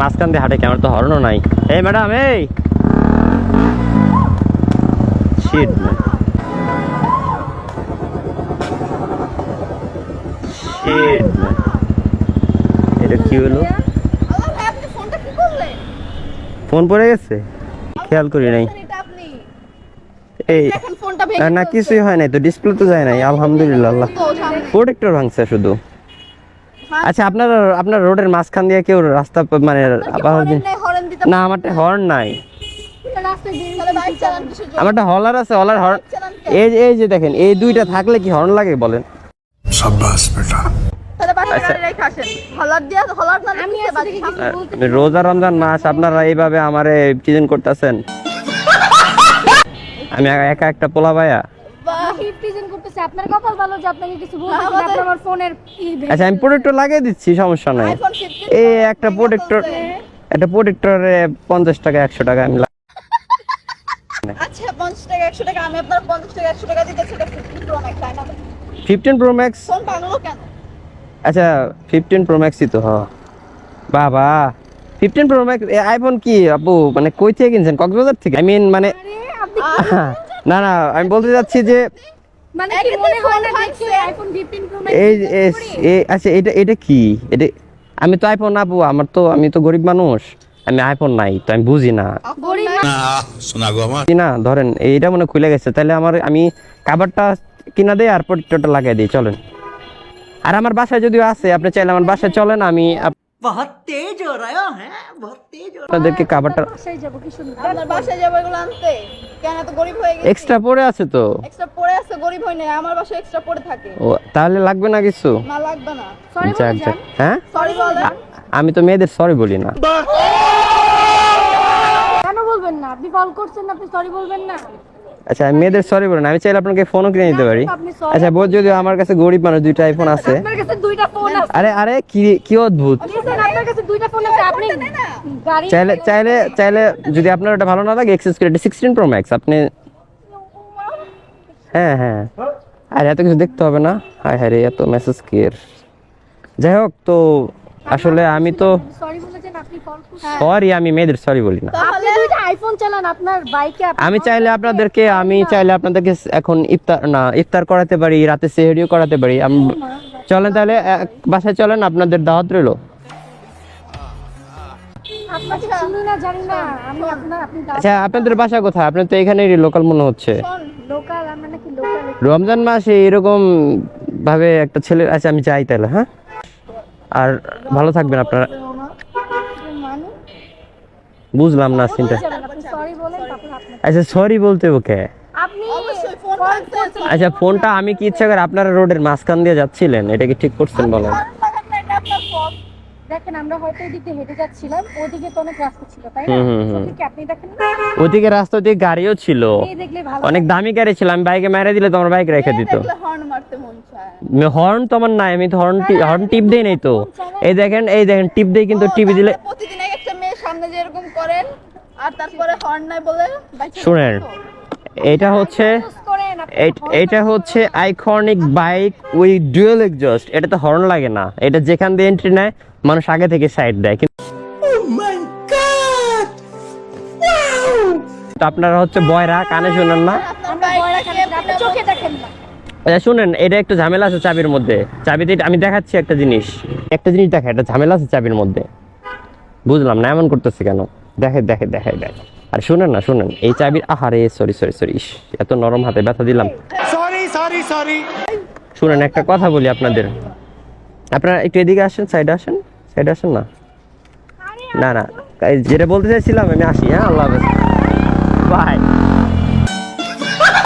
মাঝখান দিয়ে হাঁটে কি আমার তো হর্নও নাই। এই ম্যাডাম এই! শিট শিট এটা কি হলো? ফোন পড়ে গেছে? খেয়াল করি নাই। এই না, না কিছুই হয় নাই তো ডিসপ্লে তো যায় নাই আলহামদুলিল্লাহ প্রোটেক্টর ভাঙছে শুধু। আচ্ছা আপনার আপনার রোডের মাঝখান দিয়ে কেউ রাস্তা মানে না আমারটা হর্ন নাই। আমারটা হলার আছে হলার হর্ন এই যে এই যে দেখেন এই দুইটা থাকলে কি হর্ন লাগে বলেন? আচ্ছা। হ্যাঁ, রোজা রমজান মাস আপনারা এইভাবে আমার করতেছেন? আমি একা একটা পোলা ভাইয়া। করতেছে আপনার কপাল ভালো যে আপনাকে কিছু বলতে আমাদের- আপনি আমার ফোনের আচ্ছা আমি প্রোটেক্টর লাগিয়ে দিচ্ছি সমস্যা নাই। 15 এই একটা প্রোটেক্টর একটা প্রোটেক্টরে পঞ্চাশ টাকা একশো টাকা আমি আচ্ছা 50 টাকা 100 টাকা আমি আপনার 50 টাকা 100 টাকা দিতেছি এটা 15 প্রো ম্যাক্স তাই না? ফিফটিন প্রো ম্যাক্স ফোন ভাঙলো কেন? আচ্ছা ফিফটিন প্রো ম্যাক্সই তো হ। বাবা ফিফটিন প্রো ম্যাক্স আইফোন কি আপু? মানে কই থেকে কিনছেন? কক্সবাজার থেকে? আই মিন মানে না না আমি বলতে চাচ্ছি যে মানে কি মনে হয় না আইফোন 15 প্রো? আচ্ছা এটা এটা কি? এটা আমি তো আইফোন না আমার তো আমি তো গরিব মানুষ। আমি আইফোন নাই তো আমি বুঝি না। শোনা গো আমার। না ধরেন এইটা মনে খুলে গেছে তাহলে আমার আমি কাভারটা কিনা দেই আর প্রোটেক্টরটা লাগিয়ে দিই চলেন। আর আমার বাসায় যদিও আছে আপনি চাইলে আমার বাসায় চলেন আমি বহুত তেজ হো হ্যাঁ বহুত তেজ হো আপনাদেরকে কাবারটা যাব কি সুন্দর। আপনার বাসায় যাব এগুলো আনতে। কেন এত গরিব হয়ে গেছে? এক্সট্রা পড়ে আছে তো। এক্সট্রা পড়ে আছে গরিব হই না আমার বাসায় এক্সট্রা পড়ে থাকে। ও তাহলে লাগবে না কিছু? না লাগবে না। সরি বলেন হ্যাঁ? সরি বলেন আমি তো মেয়েদের সরি বলি না। কেন বলবেন না? আপনি কল করছেন আপনি সরি বলবেন না? আচ্ছা মেয়েদের সরি বলি না আমি চাইলে আপনাকে ফোনও কিনে দিতে পারি। আচ্ছা বোধ যদিও আমার কাছে গরিব মানুষ দুইটা আইফোন আছে। আরে আরে কি কি অদ্ভুত। চাইলে চাইলে চাইলে যদি আপনার ওটা ভালো না লাগে এক্সেস করে সিক্সটিন প্রো ম্যাক্স আপনি হ্যাঁ হ্যাঁ। আর এত কিছু দেখতে হবে না। হায় হায় রে এত মেসেজ কেয়ার যাই হোক তো আসলে আমি তো সরি সরি আমি মেয়েদের সরি বলি না। আপনি দুইটা আইফোন চালান আপনার বাইকে আমি চাইলে আপনাদেরকে আমি চাইলে আপনাদেরকে এখন ইফতার না ইফতার করাতে পারি রাতে সেহরিও করাতে পারি। আম- চলেন তাহলে এক বাসায় চলেন আপনাদের দাওয়াত রইল। আপনাকে চিনি না জানি না। আমি আপনার আপনি আচ্ছা আপনাদের বাসা কোথায়? আপনার তো এখানে লোকাল মনে হচ্ছে। লোকাল রমজান মাসে এরকম ভাবে একটা ছেলে আচ্ছা আমি যাই তাহলে হ্যাঁ? আর ভালো থাকবেন আপনারা। বুঝলাম না আপনার আচ্ছা সরি বলতে ওকে। আচ্ছা ফোনটা আমি কি ইচ্ছা করে আপনারা রোডের মাঝখান দিয়ে যাচ্ছিলেন? এটা কি ঠিক করছেন বলেন কারণ লাগান না, এটা আপনার fault। দেখেন আমরা হয়তো এদিকে হেঁটে যাচ্ছিলাম ওদিকে তো অনেক রাস্তা ছিল তাই না। আপনি দেখেন ওদিকে রাস্তা দিয়ে গাড়িও ছিল। অনেক দামি গাড়ি ছিল আমি বাইকে মেরে দিলে তোমার বাইক রেখে দিত। হর্ন মারতে মন চায়। হর্ন তো আমার নাই আমি তো হর্ন হর্ন টিপ দেই নাই তো। এই দেখেন এই দেখেন টিপ দেই কিন্তু টিপি দিলে প্রতিদিন এক একটা মেয়ের সামনে যেরকম করেন আর তারপরে হর্ন নাই বলে শুনেন এটা হচ্ছে এটা হচ্ছে iconic bike with dual exhaust এটা তো হর্ন লাগে না। এটা যেখান দিয়ে এন্ট্রি নেয় মানুষ আগে থেকে সাইড দেয় কিন্তু আপনারা হচ্ছে বয়রা কানে শুনেন না? আচ্ছা শুনেন এটা একটু ঝামেলা আছে চাবির মধ্যে। চাবিতে আমি দেখাচ্ছি একটা জিনিস। একটা জিনিস দেখা এটা ঝামেলা আছে চাবির মধ্যে। বুঝলাম না এমন করতেছে কেন? দেখে দেখে দেখে দেখে। আর শুনেন না শুনেন এই চাবির আহারে সরি সরি সরি এত নরম হাতে ব্যথা দিলাম। সরি সরি সরি শুনেন একটা কথা বলি আপনাদের। আপনারা একটু এদিকে আসেন সাইডে আসেন। সাইডে আসেন না? না না। যেটা বলতে চাইছিলাম আমি আসি হ্যাঁ? আল্লাহ হাফেজ। বাই।